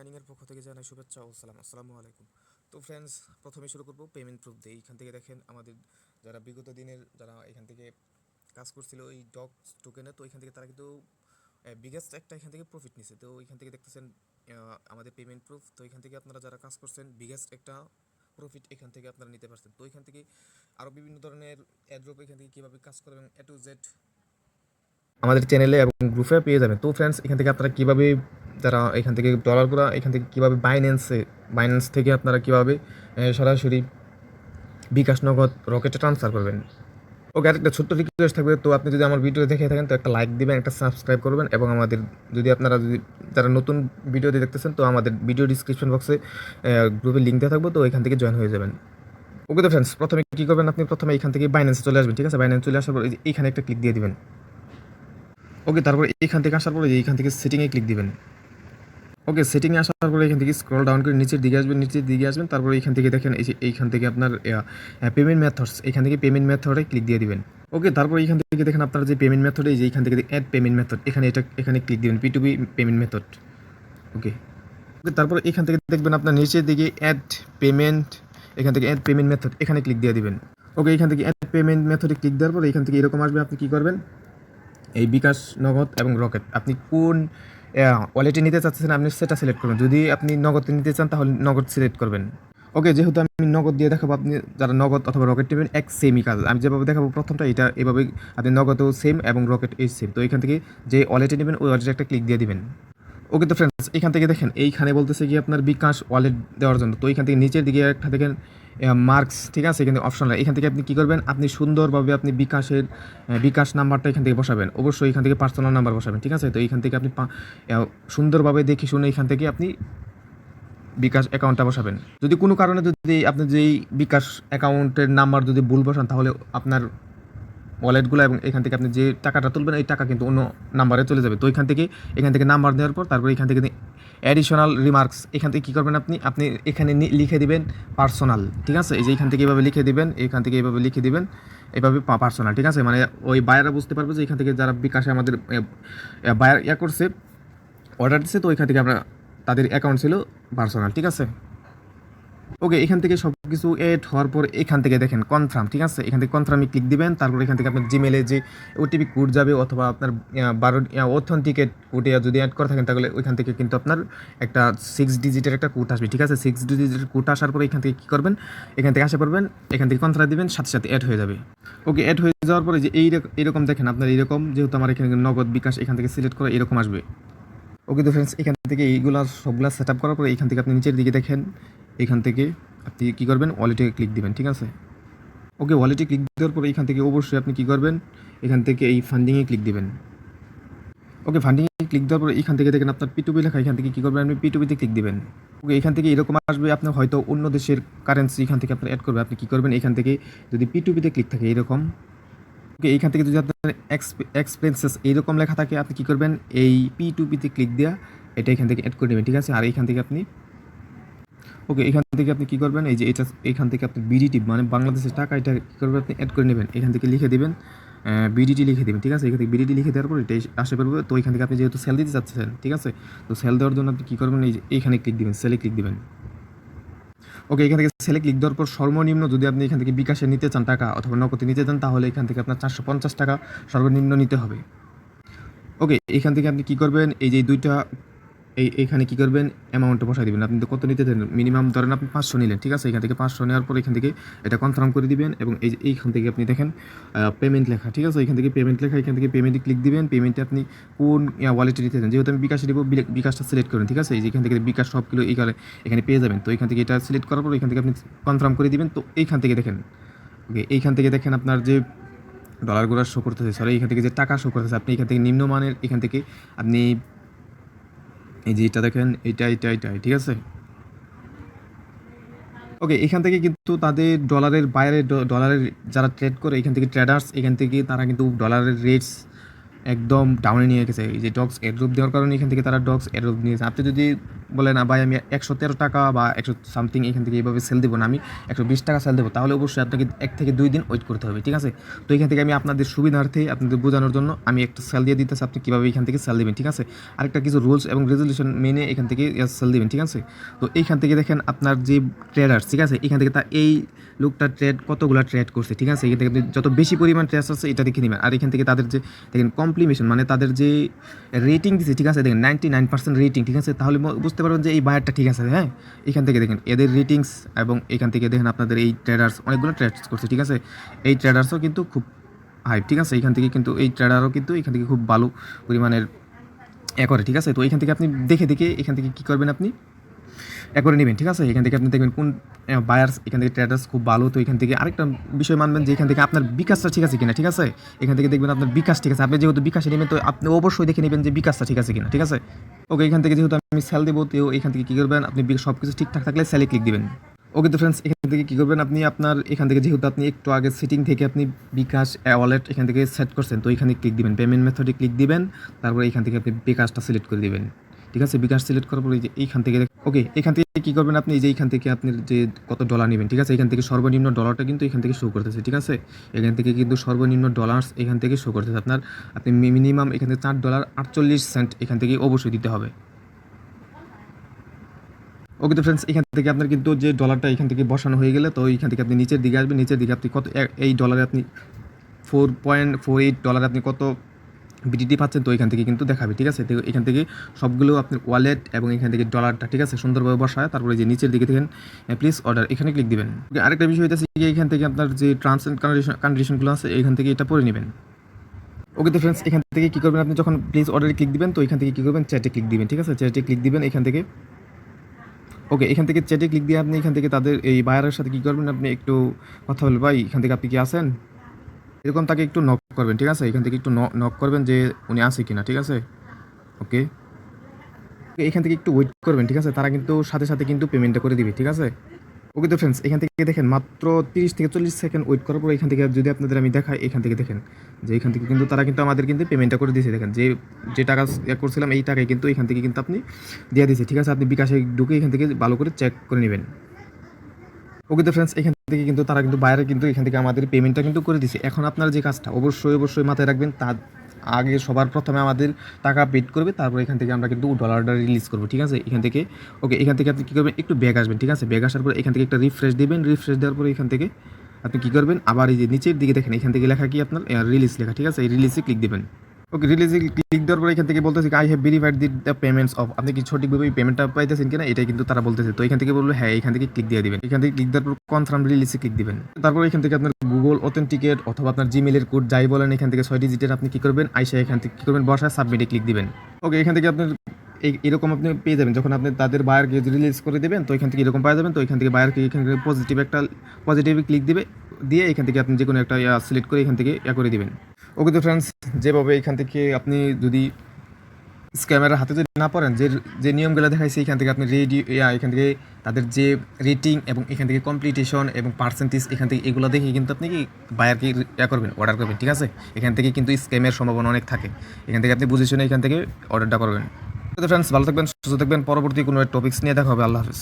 ইয়ানিংয়ের পক্ষ থেকে জানাই শুভেচ্ছা ও সালাম। আসসালামু আলাইকুম। তো ফ্রেন্ডস প্রথমে শুরু করব পেমেন্ট প্রুফ দিয়ে। এইখান থেকে দেখেন আমাদের যারা বিগত দিনের যারা এখান থেকে কাজ করছিল এই ডগ টোকেনে তো এখান থেকে তারা কিন্তু বিগেস্ট একটা এখান থেকে প্রফিট নিছে। তো এখান থেকে দেখতেছেন আমাদের পেমেন্ট প্রুফ তো এখান থেকে আপনারা যারা কাজ করছেন বিগেস্ট একটা প্রফিট এখান থেকে আপনারা নিতে পারছেন। তো এখান থেকে আরও বিভিন্ন ধরনের অ্যাড্রপ এখান থেকে কীভাবে কাজ করবেন এ টু জেড আমাদের চ্যানেলে এবং গ্রুপে পেয়ে যাবেন। তো ফ্রেন্ডস এখান থেকে আপনারা কীভাবে যারা এখান থেকে ডলারগুলো এখান থেকে কীভাবে বাইন্যান্সে বাইন্যান্স থেকে আপনারা কীভাবে সরাসরি বিকাশ নগদ রকেটে ট্রান্সফার করবেন। ওকে, আরেকটা ছোট্ট রিকোয়েস্ট থাকবে। তো আপনি যদি আমার ভিডিও দেখে থাকেন, তো একটা লাইক দিবেন, একটা সাবস্ক্রাইব করবেন এবং আমাদের যদি আপনারা যদি, যারা নতুন ভিডিও দেখতেছেন, তো আমাদের ভিডিও ডিসক্রিপশন বক্সে গ্রুপে লিঙ্ক দেওয়া থাকবে। তো এখান থেকে জয়েন হয়ে যাবেন। ওকে তো ফ্রেন্ডস প্রথমে কী করবেন আপনি? প্রথমে এখান থেকে বাইন্যান্সে চলে আসবেন, ঠিক আছে? বাইন্যান্স চলে আসার পর এইখানে একটা ক্লিক দিয়ে দিবেন। ওকে তারপর এইখান থেকে আসার পরে এইখান থেকে সেটিংয়ে ক্লিক দিবেন ওকে সেটিংয়ে আসার পরে এখান থেকে স্ক্রল ডাউন করে নিচের দিকে আসবেন নিচের দিকে আসবেন তারপরে এইখান থেকে দেখেন এই যে এইখান থেকে আপনার পেমেন্ট মেথডস এখান থেকে পেমেন্ট মেথডে ক্লিক দিয়ে দিবেন ওকে তারপর এইখান থেকে দেখেন আপনার যে পেমেন্ট মেথড এই যে এইখান থেকে অ্যাড পেমেন্ট মেথড এখানে এটা এখানে ক্লিক দিবেন P to payment method okay okay তারপর এখান থেকে দেখবেন আপনার নিচের দিকে অ্যাড পেমেন্ট এখান থেকে অ্যাড পেমেন্ট মেথড এখানে ক্লিক দিয়ে দিবেন ওকে এখান থেকে অ্যাড পেমেন্ট মেথডে ক্লিক দেওয়ার পর এখান থেকে এরকম আসবে আপনি কী করবেন এই বিকাশ নগদ এবং রকেট। আপনি কোন ওয়ালেটে নিতে চাচ্ছেন, আপনি সেটা সিলেক্ট করবেন। যদি আপনি নগদ নিতে চান, তাহলে নগদ সিলেক্ট করবেন। ওকে যেহেতু আমি নগদ দিয়ে দেখাবো, আপনি যারা নগদ অথবা রকেট নেবেন, এক সেমই কাজ। আমি যেভাবে দেখাবো প্রথমটা, এটা এভাবে আপনি নগদও সেম এবং রকেট এই সেম তো এখান থেকে যে ওয়ালেটে নেবেন, ওই ওয়ালেটে একটা ক্লিক দিয়ে দিবেন। ওকে তো ফ্রেন্ডস এখান থেকে দেখেন, এইখানে বলতেছে কি আপনার বিকাশ ওয়ালেট দেওয়ার জন্য। তো এখান থেকে নিচের দিকে একটা দেখেন মার্কস ঠিক আছে? এখানে অপশন এখান থেকে আপনি কী করবেন? আপনি সুন্দরভাবে আপনি বিকাশের বিকাশ নাম্বারটা এখান থেকে বসাবেন। অবশ্যই এখান থেকে পার্সোনাল নাম্বার বসাবেন, ঠিক আছে? তো এইখান থেকে আপনি সুন্দরভাবে দেখে শুনে এখান থেকে আপনি বিকাশ অ্যাকাউন্টটা বসাবেন। যদি কোনো কারণে যদি আপনি যেই বিকাশ অ্যাকাউন্টের নাম্বার যদি ভুল বসান, তাহলে আপনার ওয়ালেটগুলো এবং এখান থেকে আপনি যে টাকাটা তুলবেন, এই টাকা কিন্তু অন্য নাম্বারে চলে যাবে। তো এখান থেকে এখান থেকে নাম্বার দেওয়ার পর, তারপর এখান থেকে অ্যাডিশনাল রিমার্কস এখান থেকে কী করবেন আপনি? আপনি এখানে লিখে দিবেন পার্সোনাল ঠিক আছে? এই যে এখান থেকে এভাবে লিখে দিবেন, এখান থেকে এভাবে লিখে দিবেন, এভাবে পার্সোনাল ঠিক আছে? মানে ওই বায়াররা বুঝতে পারবে যে এখান থেকে যারা বিকাশে আমাদের বায়ার ইয়া করছে অর্ডার দিচ্ছে তো ওইখান থেকে আমরা তাদের অ্যাকাউন্ট ছিল পার্সোনাল ঠিক আছে? ওকে এখান থেকে সব কিছু এড হওয়ার পর এখান থেকে দেখেন কনফার্ম ঠিক আছে এখান থেকে কনফার্মে ক্লিক দিবেন তারপর এখান থেকে আপনার জিমেলে যে ওটিপি কোড যাবে অথবা আপনার বারো অথেন্টিকেট কোডে যদি অ্যাড করে থাকেন তাহলে ওইখান থেকে কিন্তু আপনার একটা সিক্স ডিজিটের একটা কোড আসবে ঠিক আছে সিক্স ডিজিটের কোড আসার পরে এখান থেকে কী করবেন এখান থেকে আসা পড়বেন এখান থেকে কনফার্ম দিবেন সাথে সাথে অ্যাড হয়ে যাবে ওকে অ্যাড হয়ে যাওয়ার পরে যে এই এরকম দেখেন আপনার এরকম যেহেতু আমার এখানে নগদ বিকাশ এখান থেকে সিলেক্ট করে এরকম আসবে ওকে তো ফ্রেন্ডস এখান থেকে এইগুলা সবগুলা সেট আপ করার পরে এখান থেকে আপনি নিচের দিকে দেখেন এখান থেকে আপনি কী করবেন ওয়ালেটে ক্লিক দিবেন ঠিক আছে ওকে ওয়ালেটে ক্লিক দেওয়ার পরে এখান থেকে অবশ্যই আপনি কী করবেন এখান থেকে এই ফান্ডিংয়ে ক্লিক দিবেন ওকে ফান্ডিংয়ে ক্লিক দেওয়ার পরে এখান থেকে দেখেন আপনার পিটুপি লেখা এখান থেকে কী করবেন আপনি পিটুপিতে ক্লিক দিবেন ওকে এখান থেকে এরকম আসবে আপনার হয়তো অন্য দেশের কারেন্সি এখান থেকে আপনার অ্যাড করবে আপনি কী করবেন এখান থেকে যদি পিটুপিতে ক্লিক থাকে এরকম ওকে এইখান থেকে যদি আপনার এক্সপেন্সেস এইরকম লেখা থাকে আপনি কী করবেন এই পি টু ক্লিক দেওয়া এটা এখান থেকে অ্যাড করে নেবেন ঠিক আছে আর এইখান থেকে আপনি ওকে এখান থেকে আপনি কী করবেন? এই যে এটা, এখান থেকে আপনি বিডিটি মানে বাংলাদেশের টাকা এটা কী করবেন আপনি? অ্যাড করে নেবেন। এখান থেকে লিখে দেবেন বিডিটি লিখে দেবেন, ঠিক আছে? এখান থেকে বিডিটি লিখে দেওয়ার পর এটাই আসে পড়বে তো এখান থেকে আপনি যেহেতু সেল দিতে চাচ্ছেন, ঠিক আছে? তো সেল দেওয়ার জন্য আপনি কী করবেন? এই যে এইখানে ক্লিক দিবেন সেলে ক্লিক দিবেন। ওকে এখান থেকে সেলে ক্লিক দেওয়ার পর সর্বনিম্ন যদি আপনি এখান থেকে বিকাশে নিতে চান টাকা অথবা নগদে নিতে চান, তাহলে এখান থেকে আপনার চারশো পঞ্চাশ টাকা সর্বনিম্ন নিতে হবে। ওকে এখান থেকে আপনি কী করবেন? এই যে দুইটা এই এখানে কী করবেন অ্যামাউন্টটা বসাই দিবেন আপনি কত নিতে চান মিনিমাম ধরেন আপনি পাঁচশো নিলেন ঠিক আছে এখান থেকে পাঁচশো নেওয়ার পর এখান থেকে এটা কনফার্ম করে দিবেন এবং এই এইখান থেকে আপনি দেখেন পেমেন্ট লেখা ঠিক আছে এখান থেকে পেমেন্ট লেখা এখান থেকে পেমেন্টে ক্লিক দিবেন পেমেন্টে আপনি কোন ওয়ালেটে নিতে চান যেহেতু আমি বিকাশে দিব বিকাশটা সিলেক্ট করেন ঠিক আছে এই এখান থেকে বিকাশ সবগুলো এইখানে এখানে পেয়ে যাবেন তো এখান থেকে এটা সিলেক্ট করার পর এখান থেকে আপনি কনফার্ম করে দিবেন তো এইখান থেকে দেখেন ওকে এইখান থেকে দেখেন আপনার যে ডলারগুলো শো করতেছে সরি এখান থেকে যে টাকা শো করতেছে আপনি এখান থেকে নিম্নমানের এখান থেকে আপনি এই যে এটা দেখেন, এটা এটা এটা, ঠিক আছে? ওকে এখান থেকে কিন্তু তাদের ডলারের বাইরে ডলারের যারা ট্রেড করে, এখান থেকে ট্রেডার্স এখান থেকে তারা কিন্তু ডলারের রেটস একদম ডাউনে নিয়ে গেছে। এই যে ডগস এড্রপ দেওয়ার কারণে এখান থেকে তারা ডগস এড্রপ নিয়েছে আপনি যদি বলেন না ভাই, আমি একশো তেরো টাকা বা একশো সামথিং এখান থেকে এইভাবে সেল দেবো না, আমি একশো বিশ টাকা সেল দেবো, তাহলে অবশ্যই আপনাকে এক থেকে দুই দিন ওয়েট করতে হবে, ঠিক আছে? তো এখান থেকে আমি আপনাদের সুবিধার্থে আপনাদের বোঝানোর জন্য আমি একটা সেল দিয়ে দিতেছি, আপনি কীভাবে এখান থেকে সেল দেবেন, ঠিক আছে? আরেকটা কিছু রুলস এবং রেজলিউশন মেনে এখান থেকে সেল দেবেন, ঠিক আছে? তো এইখান থেকে দেখেন আপনার যে ট্রেডার্স ঠিক আছে? এখান থেকে তা, এই লোকটা ট্রেড কতগুলো ট্রেড করছে, ঠিক আছে? এখান থেকে যত বেশি পরিমাণ ট্রেড আছে, এটা দেখে নেবেন। আর এখান থেকে তাদের যে, দেখেন কমপ্লিমেশন মানে তাদের যে রেটিং দিচ্ছে ঠিক আছে, দেখেন নাইনটি নাইন পার্সেন্ট রেটিং ঠিক আছে? তাহলে বুঝতে পারবেন যে এই বায়ারটা ঠিক আছে হ্যাঁ? এখান থেকে দেখেন, এদের রেটিংস এবং এখান থেকে দেখেন আপনাদের এই ট্রেডার্স অনেকগুলো ট্রেডস করছে, ঠিক আছে? এই ট্রেডার্সও কিন্তু খুব হাইপ ঠিক আছে? এখান থেকে কিন্তু, এই ট্রেডারও কিন্তু এখান থেকে খুব ভালো পরিমাণের এ করে, ঠিক আছে? তো এখান থেকে আপনি দেখে দেখে এখান থেকে কী করবেন আপনি? করে নেবেন ঠিক আছে এখান থেকে আপনি দেখবেন কোন বায়ার্স এখান থেকে ট্রেডার্স খুব ভালো তো এখান থেকে আরেকটা বিষয় মানবেন যে এখান থেকে আপনার বিকাশটা ঠিক আছে কিনা ঠিক আছে এখান থেকে দেখবেন আপনার বিকাশ ঠিক আছে আপনি যেহেতু বিকাশে নেবেন তো আপনি অবশ্যই দেখে নেবেন যে বিকাশটা ঠিক আছে কিনা ঠিক আছে ওকে এখান থেকে যেহেতু আমি সেল দেবো তো এখান থেকে কী করবেন আপনি সব কিছু ঠিকঠাক থাকলে সেলে ক্লিক দেবেন ওকে তো ফ্রেন্ডস এখান থেকে কী করবেন আপনি আপনার এখান থেকে যেহেতু আপনি একটু আগে সেটিং থেকে আপনি বিকাশ ওয়ালেট এখান থেকে সেট করছেন তো এখানে ক্লিক দিবেন পেমেন্ট মেথডে ক্লিক দিবেন তারপরে এখান থেকে আপনি বিকাশটা সিলেক্ট করে দিবেন ঠিক আছে বিকাশ সিলেক্ট করার পরে যে এইখান থেকে ওকে এখান থেকে কী করবেন আপনি যে এইখান থেকে আপনি যে কত ডলার নেবেন ঠিক আছে এখান থেকে সর্বনিম্ন ডলারটা কিন্তু এখান থেকে শো করতেছে ঠিক আছে এখান থেকে কিন্তু সর্বনিম্ন ডলার্স এখান থেকে শো করতেছে আপনার আপনি মিনিমাম এখান থেকে চার ডলার আটচল্লিশ সেন্ট এখান থেকে অবশ্যই দিতে হবে ওকে তো ফ্রেন্ডস এখান থেকে আপনার কিন্তু যে ডলারটা এখান থেকে বসানো হয়ে গেলে তো এখান থেকে আপনি নিচের দিকে আসবেন নিচের দিকে আপনি কত এই ডলারে আপনি ফোর পয়েন্ট ফোর এইট ডলারে আপনি কত বিডিটি পাচ্ছেন তো এখান থেকে কিন্তু দেখাবে ঠিক আছে এখান থেকে সবগুলো আপনার ওয়ালেট এবং এখান থেকে ডলারটা ঠিক আছে সুন্দরভাবে বসায় তারপরে যে নিচের দিকে দেখেন প্লিজ অর্ডার এখানে ক্লিক দিবেন আরেকটা বিষয় যে এখান থেকে আপনার যে ট্রান্স অ্যান্ড কন্ডিশন কন্ডিশনগুলো আছে এখান থেকে এটা পড়ে নেবেন ওকে তো ফ্রেন্ডস এখান থেকে কী করবেন আপনি যখন প্লিজ অর্ডারে ক্লিক দিবেন তো এখান থেকে কী করবেন চ্যাটে ক্লিক দিবেন ঠিক আছে চ্যাটে ক্লিক দিবেন এখান থেকে ওকে এখান থেকে চ্যাটে ক্লিক দিয়ে আপনি এখান থেকে তাদের এই বায়ারের সাথে কী করবেন আপনি একটু কথা বলবেন ভাই এখান থেকে আপনি কি আসেন এরকম তাকে একটু নক করবেন, ঠিক আছে? এখান থেকে একটু নক করবেন যে উনি আছে কিনা, ঠিক আছে? ওকে এখান থেকে একটু ওয়েট করবেন, ঠিক আছে? তারা কিন্তু সাথে সাথে কিন্তু পেমেন্টটা করে দিবে, ঠিক আছে? ওকে তো ফ্রেন্ডস এখান থেকে দেখেন মাত্র তিরিশ থেকে চল্লিশ সেকেন্ড ওয়েট করার পর এখান থেকে যদি আপনাদের আমি দেখাই, এখান থেকে দেখেন যে এখান থেকে কিন্তু তারা কিন্তু আমাদের কিন্তু পেমেন্টটা করে দিয়েছে। দেখেন যে যে টাকা করছিলাম, এই টাকায় কিন্তু এখান থেকে কিন্তু আপনি দিয়ে দিয়েছে, ঠিক আছে? আপনি বিকাশে ঢুকে এখান থেকে ভালো করে চেক করে নেবেন। ওকে তো ফ্রেন্ডস এখান থেকে কিন্তু তারা কিন্তু বাইরে কিন্তু এখান থেকে আমাদের পেমেন্টটা কিন্তু করে দিছে। এখন আপনার যে কাজটা অবশ্যই অবশ্যই মাথায় রাখবেন, তার আগে সবার প্রথমে আমাদের টাকা পেড করবে, তারপর এখান থেকে আমরা কিন্তু ডলারটা রিলিজ করব, ঠিক আছে? এখান থেকে ওকে এখান থেকে আপনি কী করবেন? একটু ব্যাগ আসবেন, ঠিক আছে? ব্যাগ আসার পর এখান থেকে একটা রিফ্রেশ দেবেন রিফ্রেশ দেওয়ার পর এখান থেকে আপনি কী করবেন? আবার এই যে নিচের দিকে দেখেন, এখান থেকে লেখা কি আপনার? রিলিজ লেখা, ঠিক আছে? এই রিলিজে ক্লিক দিবেন। ওকে রিলিজে ক্লিক দেওয়ার পরে এখান থেকে বলতেছে I have verified the the payments of আপনি কি সঠিকভাবে পেমেন্টটা পাইতেছেন কিনা, এটাই কিন্তু তারা বলতেছে। তো এখান থেকে বলল হ্যাঁ এখান থেকে ক্লিক দিয়ে দিবেন। এখান থেকে ক্লিক দেওয়ার পর কনফার্ম রিলিজে ক্লিক দিবেন। তারপর এখান থেকে আপনার গুগল অথেন্টিকেট অথবা আপনার জিমেলের কোড যাই বলেন, এখান থেকে ছয় ডিজিটের আপনি কি করবেন? আইসা এখান থেকে কি করবেন? বসায় সাবমিটে ক্লিক দিবেন। ওকে এখান থেকে আপনার এই এরকম আপনি পেয়ে যাবেন যখন আপনি তাদের বায়ার বায়ারকে রিলিজ করে দেবেন তো এখান থেকে এরকম পাওয়া যাবেন তো এখান থেকে বায়ারকে এখান থেকে পজিটিভ একটা পজিটিভ ক্লিক দিবে দিয়ে এখান থেকে আপনি যে কোনো একটা ইয়া সিলেক্ট করে এখান থেকে ইয়া করে দিবেন ওকে তো ফ্রেন্ডস যেভাবে এখান থেকে আপনি যদি স্ক্যামের হাতে যদি না পড়েন যে যে নিয়মগুলো দেখাইছে এখান থেকে আপনি রেডি ইয়া এখান থেকে তাদের যে রেটিং এবং এখান থেকে কমপ্লিটেশন এবং পার্সেন্টেজ এখান থেকে এগুলো দেখে কিন্তু আপনি কি বায়ারকে ইয়া করবেন অর্ডার করবেন ঠিক আছে এখান থেকে কিন্তু স্ক্যামের সম্ভাবনা অনেক থাকে এখান থেকে আপনি বুঝে শুনে এখান থেকে অর্ডারটা করবেন ফ্রেন্ডস ভালো থাকবেন সুস্থ থাকবেন। পরবর্তী কোনো টপিক্স নিয়ে দেখা হবে। আল্লাহ হাফিজ।